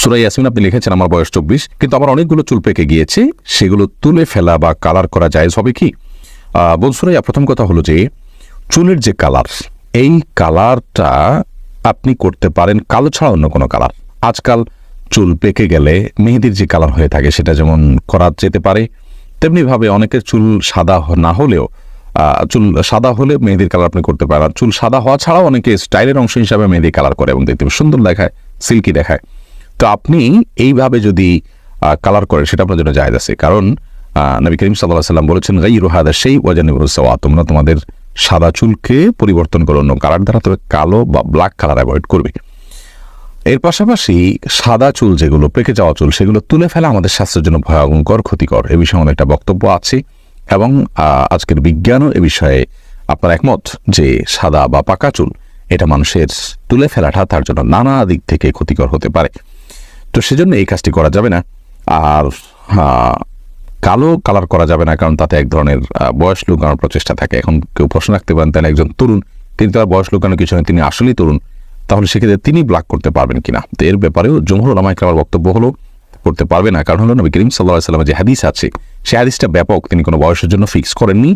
সুরাই ইয়াসমিন আপনি লিখেছেন আমার বয়স চব্বিশ, কিন্তু আমার অনেকগুলো চুল পেকে গিয়েছে, সেগুলো তুলে ফেলা বা কালার করা যায় হবে কি? বোন সুরাইয়া, প্রথম কথা হলো যে, চুলের যে কালার, এই কালারটা আপনি করতে পারেন কালো ছাড়া অন্য কোনো কালার। আজকাল চুল পেকে গেলে মেহেদির যে কালার হয়ে থাকে সেটা যেমন করা যেতে পারে, তেমনিভাবে অনেকের চুল সাদা না হলেও চুল সাদা হলে মেহেদির কালার আপনি করতে পারেন। চুল সাদা হওয়া ছাড়াও অনেকে স্টাইলের অংশ হিসাবে মেহেদি কালার করে এবং দেখতে সুন্দর দেখায়, সিল্কি দেখায়। তো আপনি এইভাবে যদি কালার করেন, সেটা আপনার জন্য জায়দ আছে। কারণ নবী করিম সাল্লাহ সাল্লাম বলেছেন গাই রোহাদা সেই ওয়াজানিবুসওয়া তোমরা তোমাদের সাদা চুলকে পরিবর্তন করো অন্য কালার দ্বারা, তবে কালো বা ব্ল্যাক কালার অ্যাভয়েড করবে। এর পাশাপাশি সাদা চুল যেগুলো, পেকে যাওয়া চুল, সেগুলো তুলে ফেলা আমাদের স্বাস্থ্যের জন্য ভয়ঙ্কর ক্ষতিকর। এ বিষয়ে আমাদের একটা বক্তব্য আছে এবং আজকের বিজ্ঞানও এ বিষয়ে আপনার একমত যে সাদা বা পাকা চুল, এটা মানুষের তুলে ফেলাটা তার জন্য নানা দিক থেকে ক্ষতিকর হতে পারে। তো সেজন্য এই কাজটি করা যাবে না। আর কালো কালার করা যাবে না, কারণ তাতে এক ধরনের বয়স লুকানোর প্রচেষ্টা থাকে। এখন কেউ প্রশ্ন রাখতে পারেন, তাহলে একজন তরুণ, তিনি তার বয়স লুকানোর কিছু নেই, তিনি আসলেই তরুণ, তাহলে সেক্ষেত্রে তিনি ব্লাক করতে পারবেন কিনা? তো এর ব্যাপারেও জমহুর ইকরামের বক্তব্য হলো, করতে পারবে না। কারণ হলো নবী করিম সাল্লাহ সাল্লামের যে হাদিস আছে, সে হাদিসটা ব্যাপক, তিনি কোনো বয়সের জন্য ফিক্স করেননি।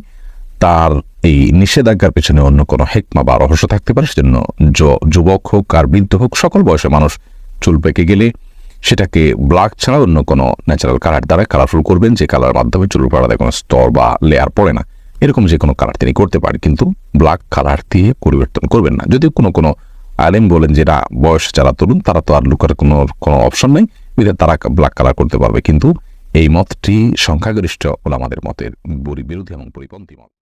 তার এই নিষেধাজ্ঞার পেছনে অন্য কোনো হেকমা বা রহস্য থাকতে পারে, সেজন্য যুবক হোক আর বৃদ্ধ হোক, সকল বয়সের মানুষ চুল পেকে গেলে সেটাকে ব্ল্যাক ছাড়া অন্য কোনো ন্যাচারাল কালার দ্বারা কালারফুল করবেন, যে কালার মাধ্যমে চুলের পাড়াতে কোনো স্তর বা লেয়ার পড়ে না। এরকম যে কোনো কালার তিনি করতে পারেন, কিন্তু ব্ল্যাক কালার দিয়ে পরিবর্তন করবেন না। যদিও কোনো কোনো আলেম বলেন যে, না, বয়স যারা তরুণ, তারা তো আর লুকার কোনো কোনো অপশন নেই বিধায় তারা ব্ল্যাক কালার করতে পারবে। কিন্তু এই মতটি সংখ্যাগরিষ্ঠ ওলামাদের মতের বিরোধী এবং পরিপন্থী মত।